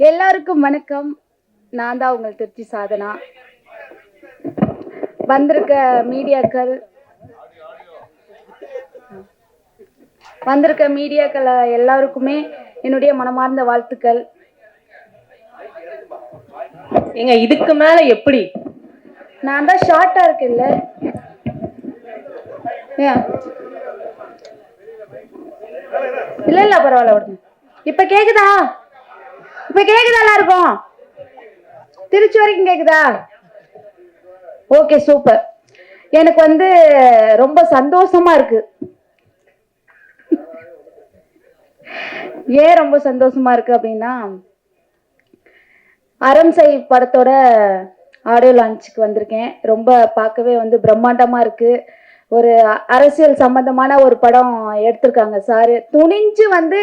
எல்லாருக்கும் வணக்கம். நான் தான் உங்கள் திருச்சி சாதனா. வந்திருக்க மீடியாக்கள் வந்திருக்க மீடியாக்கள் எல்லாருக்குமே என்னுடைய மனமார்ந்த வாழ்த்துக்கள். ஏங்க இதுக்கு மேல எப்படி? நான் தான் ஷார்ட்டா இருக்குல்ல ஏன்? இல்ல இல்ல பரவாயில்ல விடுங்க. இப்ப கேக்குதா? இப்ப கேக்குதா எல்லாருக்கும்? திருச்சி வரைக்கும் கேக்குதா? ஓகே சூப்பர் எனக்கு வந்து ரொம்ப சந்தோஷமா இருக்கு. ஏன் ரொம்ப சந்தோஷமா இருக்கு அப்படின்னா அரம்சை படத்தோட ஆடியோ லான்ச்சுக்கு வந்திருக்கேன். ரொம்ப பார்க்கவே வந்து பிரம்மாண்டமா இருக்கு. ஒரு அரசியல் சம்பந்தமான ஒரு படம் எடுத்திருக்காங்க சாரு. துணிஞ்சு வந்து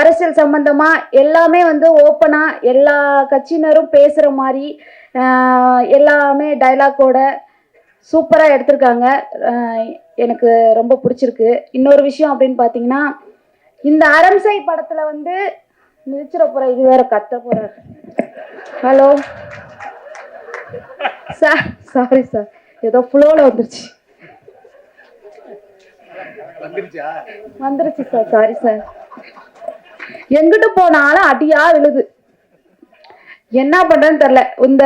அரசியல் சம்பந்தமா எல்லாமே வந்து ஓப்பனா எல்லா கட்சியினரும் பேசுற மாதிரி எல்லாமே டைலாக்கோட சூப்பரா எடுத்திருக்காங்க. எனக்கு ரொம்ப பிடிச்சிருக்கு. இன்னொரு விஷயம் அப்படின்னு பார்த்தீங்கன்னா இந்த அரம்சை படத்துல வந்து மிதிச்சிட போற இது வேற கத்த போறாரு ஹலோ சார் சாரி சார் ஏதோ ஃப்ளோவில் வந்துருச்சு. வந்துருச்சு? சார் சாரி சார் எங்கிட்டு போனாலும் அடியா விழுது. என்ன பண்றேன்னு தெரியல. இந்த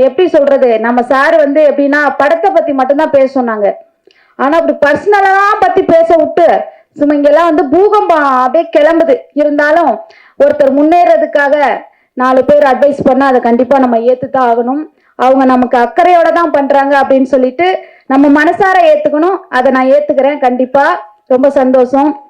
எப்படி சொல்றது? நம்ம சார் வந்து எப்படின்னா படத்தை பத்தி மட்டும்தான் பேச சொன்னாங்க. ஆனா அப்படி பர்சனலாம் பத்தி பேச விட்டு சும்மா இங்கெல்லாம் வந்து பூகம்பம் அப்படியே கிளம்புது. இருந்தாலும் ஒருத்தர் முன்னேறதுக்காக நாலு பேர் அட்வைஸ் பண்ணால் அதை கண்டிப்பா நம்ம ஏத்துதான் ஆகணும். அவங்க நமக்கு அக்கறையோட தான் பண்றாங்க அப்படின்னு சொல்லிட்டு நம்ம மனசார ஏத்துக்கணும். அதை நான் ஏத்துக்கிறேன். கண்டிப்பா. ரொம்ப சந்தோஷம்.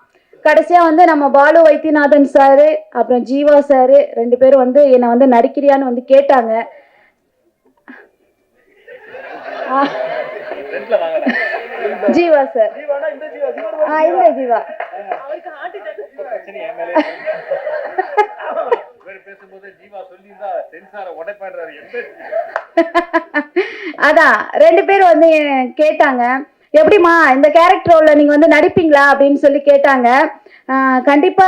கடைசியா வந்து நம்ம பாலு வைத்தியநாதன் சாரு அப்புறம் ஜீவா சாரு ரெண்டு பேரும் வந்து என்னை வந்து நடிக்கிறியான்னு வந்து கேட்டாங்க. ஜீவா சார். ஆ இந்த ஜீவா. அதான் ரெண்டு பேரும் வந்து கேட்டாங்க. எப்படிம்மா இந்த கேரக்டர் ரோல்ல நீங்க வந்து நடிப்பீங்களா அப்படின்னு சொல்லி கேட்டாங்க. ஆஹ் கண்டிப்பா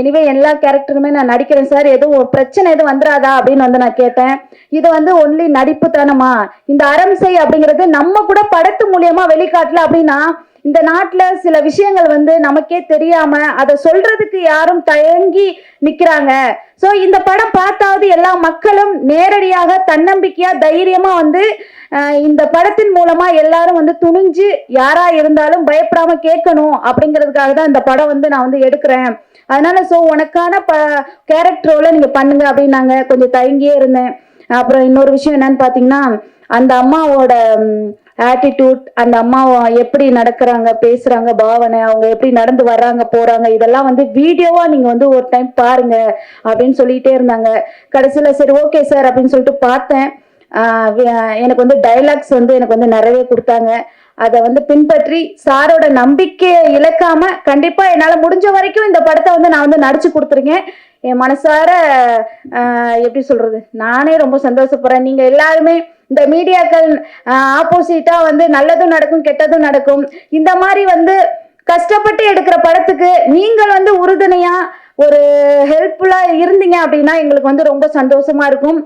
எனிவே எல்லா கேரக்டருமே நான் நடிக்கிறேன் சார். எதுவும் பிரச்சனை எதுவும் வந்துடாதா அப்படின்னு வந்து நான் கேட்டேன். இது வந்து ஒன்லி நடிப்பு தானம்மா இந்த அரம்சை அப்படிங்கிறது நம்ம கூட படத்து மூலியமா வெளிக்காட்டல அப்படின்னா இந்த நாட்டுல சில விஷயங்கள் வந்து நமக்கே தெரியாம அதை சொல்றதுக்கு யாரும் தயங்கி நிக்கிறாங்க. சோ இந்த படம் பார்த்தாவது எல்லா மக்களும் நேரடியாக தன்னம்பிக்கையா தைரியமா வந்து இந்த படத்தின் மூலமா எல்லாரும் வந்து துணிஞ்சு யாரா இருந்தாலும் பயப்படாம கேட்கணும் அப்படிங்கிறதுக்காக தான் இந்த படம் வந்து நான் வந்து எடுக்கிறேன். அதனால ஸோ உனக்கான ப கேரக்டரோல நீங்க பண்ணுங்க அப்படின்னாங்க கொஞ்சம் தயங்கியே இருந்தேன். அப்புறம் இன்னொரு விஷயம் என்னன்னு பாத்தீங்கன்னா அந்த அம்மாவோட ஆட்டிடியூட் அந்த அம்மா எப்படி நடக்கிறாங்க பேசுறாங்க பாவனை அவங்க எப்படி நடந்து வர்றாங்க போறாங்க இதெல்லாம் வந்து வீடியோவா நீங்க வந்து ஒரு டைம் பாருங்க அப்படின்னு சொல்லிட்டே இருந்தாங்க. கடைசியில சரி ஓகே சார் அப்படின்னு சொல்லிட்டு பார்த்தேன். எனக்கு வந்து டைலாக்ஸ் வந்து எனக்கு வந்து நிறைய கொடுத்தாங்க. அதை வந்து பின்பற்றி சாரோட நம்பிக்கையை இழக்காம கண்டிப்பா என்னால முடிஞ்ச வரைக்கும் இந்த படத்தை வந்து நான் வந்து நடிச்சு கொடுத்துருக்கேன். என் மனசார எப்படி சொல்றது? நானே ரொம்ப சந்தோஷப்படுறேன். நீங்க எல்லாருமே இந்த மீடியாக்கள் ஆப்போசிட்டா வந்து நல்லதும் நடக்கும் கெட்டதும் நடக்கும். இந்த மாதிரி வந்து கஷ்டப்பட்டு எடுக்கிற படத்துக்கு நீங்கள் வந்து உறுதுணையா ஒரு ஹெல்ப்ஃபுல்லா இருந்தீங்க அப்படின்னா எங்களுக்கு வந்து ரொம்ப சந்தோஷமா இருக்கும்.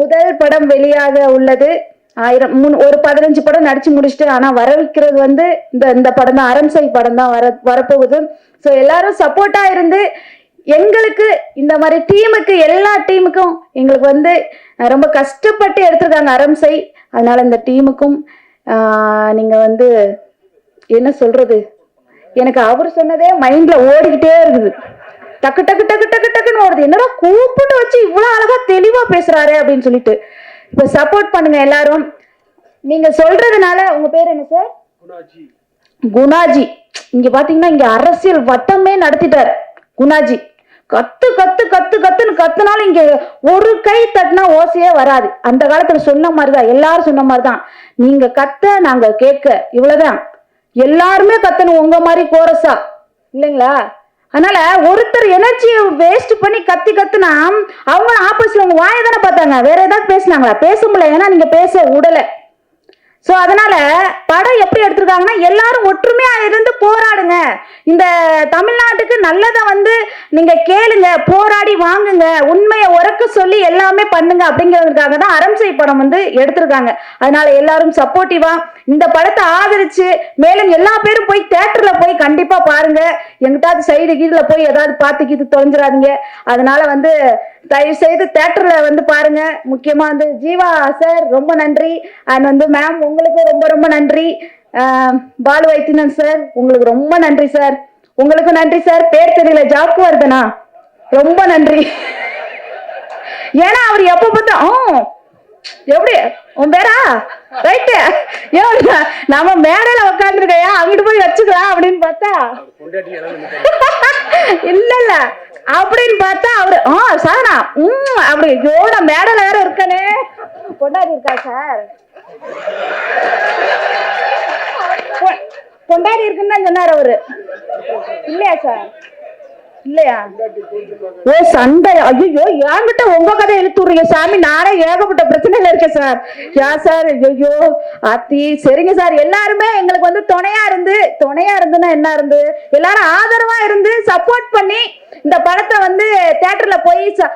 முதல் படம் வெளியாக உள்ளது. ஆயிரம் மூணு ஒரு பதினஞ்சு படம் நடிச்சு முடிச்சுட்டு ஆனா வர வைக்கிறது வந்து இந்த இந்த படம் தான் அரண்சை படம் தான் வர வரப்போகுது. ஸோ எல்லாரும் சப்போர்ட்டா இருந்து எங்களுக்கு இந்த மாதிரி டீமுக்கு எல்லா டீமுக்கும் எங்களுக்கு வந்து ரொம்ப கஷ்டப்பட்டு எடுத்திருக்காங்க அரம்சை அதனால இந்த டீமுக்கும் நீங்க வந்து என்ன சொல்றது? எனக்கு அவர் சொன்னதே மைண்ட்ல ஓடிக்கிட்டே இருக்குது. டக்கு டக்கு டக்கு டக்கு டக்குன்னு ஓடுது. என்னடா கூப்பிட்டு வச்சு இவ்வளவு அழகா தெளிவா பேசுறாரு அப்படின்னு சொல்லிட்டு. இப்ப சப்போர்ட் பண்ணுங்க எல்லாரும். நீங்க சொல்றதுனால உங்க பேர் என்ன சார் குணாஜி. இங்க பாத்தீங்கன்னா இங்க அரசியல் வட்டமே நடத்திட்டார் குணாஜி. கத்து கத்து கத்து கத்துன்னு கத்துனாலும் இங்க ஒரு கை தட்டினா ஓசையே வராது. அந்த காலத்துல சொன்ன மாதிரிதான் எல்லாரும் சொன்ன மாதிரிதான். நீங்க கத்த நாங்க கேட்க. இவ்வளவுதான். எல்லாருமே கத்தணும் உங்க மாதிரி கோரஸா. இல்லைங்களா? அதனால ஒருத்தர் எனர்ஜியை வேஸ்ட் பண்ணி கத்தி கத்துனா அவங்க வாயை தானே பார்த்தாங்க. வேற ஏதாவது பேசினாங்களா? பேச முடியல. ஏன்னா நீங்க பேச விடலை ஸோ அதனால படம் எப்படி எடுத்திருக்காங்கன்னா எல்லாரும் ஒற்றுமையா இருந்து போராடுங்க. இந்த தமிழ்நாட்டுக்கு நல்லதை வந்து நீங்க கேளுங்க போராடி வாங்குங்க. உண்மையை உறக்க சொல்லி எல்லாமே பண்ணுங்க அப்படிங்கிறதுக்காக தான் அரம்சை படம் வந்து எடுத்திருக்காங்க. அதனால எல்லாரும் சப்போர்ட்டிவா இந்த படத்தை ஆதரிச்சு மேலும் எல்லா பேரும் போய் தேட்டர்ல போய் கண்டிப்பா பாருங்க. எங்கிட்டாவது சைடு கீழ போய் ஏதாவது பார்த்து கீது தொலைஞ்சிடாதீங்க அதனால வந்து தயவு செய்து தேட்டர்ல வந்து பாருங்க. முக்கியமா வந்து ஜீவா சார் ரொம்ப நன்றி. அண்ட் வந்து மேம் உங்களுக்கு ரொம்ப ரொம்ப நன்றி. பாலு வைத்தியன் சார் உங்களுக்கு ரொம்ப நன்றி சார் உங்களுக்கு நன்றி சார் பேர் தெரியல ஜாக்கு வருதுனா ரொம்ப நன்றி. ஏன்னா அவர் எப்ப பார்த்தா எப்படி? உன் பேரா? ரைட்டு ஏ நம்ம மேடையில உட்காந்துருக்கையா அங்கிட்டு போய் வச்சுக்கலாம் அப்படின்னு பார்த்தா இல்ல இல்ல. அப்படின்னு பார்த்தா அவரு ஆ சாரா உம் அப்படி ஐயோ நான் மேடையில வேற இருக்கனே. பொண்டாடி இருக்கா சார்? பொ- இருக்குன்னு தான் சொன்னார் அவரு. இல்லையா சார்? இல்லையா? ஓ சண்டை. ஐயோ என்கிட்ட உங்க கதை இழுத்து சாமி. நானே ஏகப்பட்ட பிரச்சனையில இருக்கேன் சார். யா சார்? ஐயோ அத்தி. சரிங்க சார். எல்லாருமே எங்களுக்கு வந்து துணையா இருந்து துணையா இருந்துன்னா என்ன இருந்து? எல்லாரும் ஆதரவா இருந்து சப்போர்ட் பண்ணி இந்த படத்தை வந்து தேட்டர்ல போய் ச-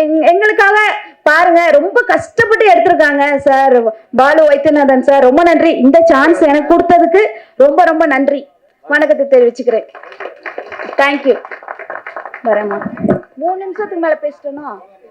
எங்- எங்களுக்காக பாருங்க. ரொம்ப கஷ்டப்பட்டு எடுத்திருக்காங்க சார். பாலு வைத்தியநாதன் சார். ரொம்ப நன்றி. இந்த சான்ஸ் எனக்கு கொடுத்ததுக்கு ரொம்ப ரொம்ப நன்றி. வணக்கத்தை தெரிவிச்சுக்கிறேன். தேங்க்யூ வரேம்மா மூணு நிமிஷத்துக்கு மேலே பேசிட்டேனோ?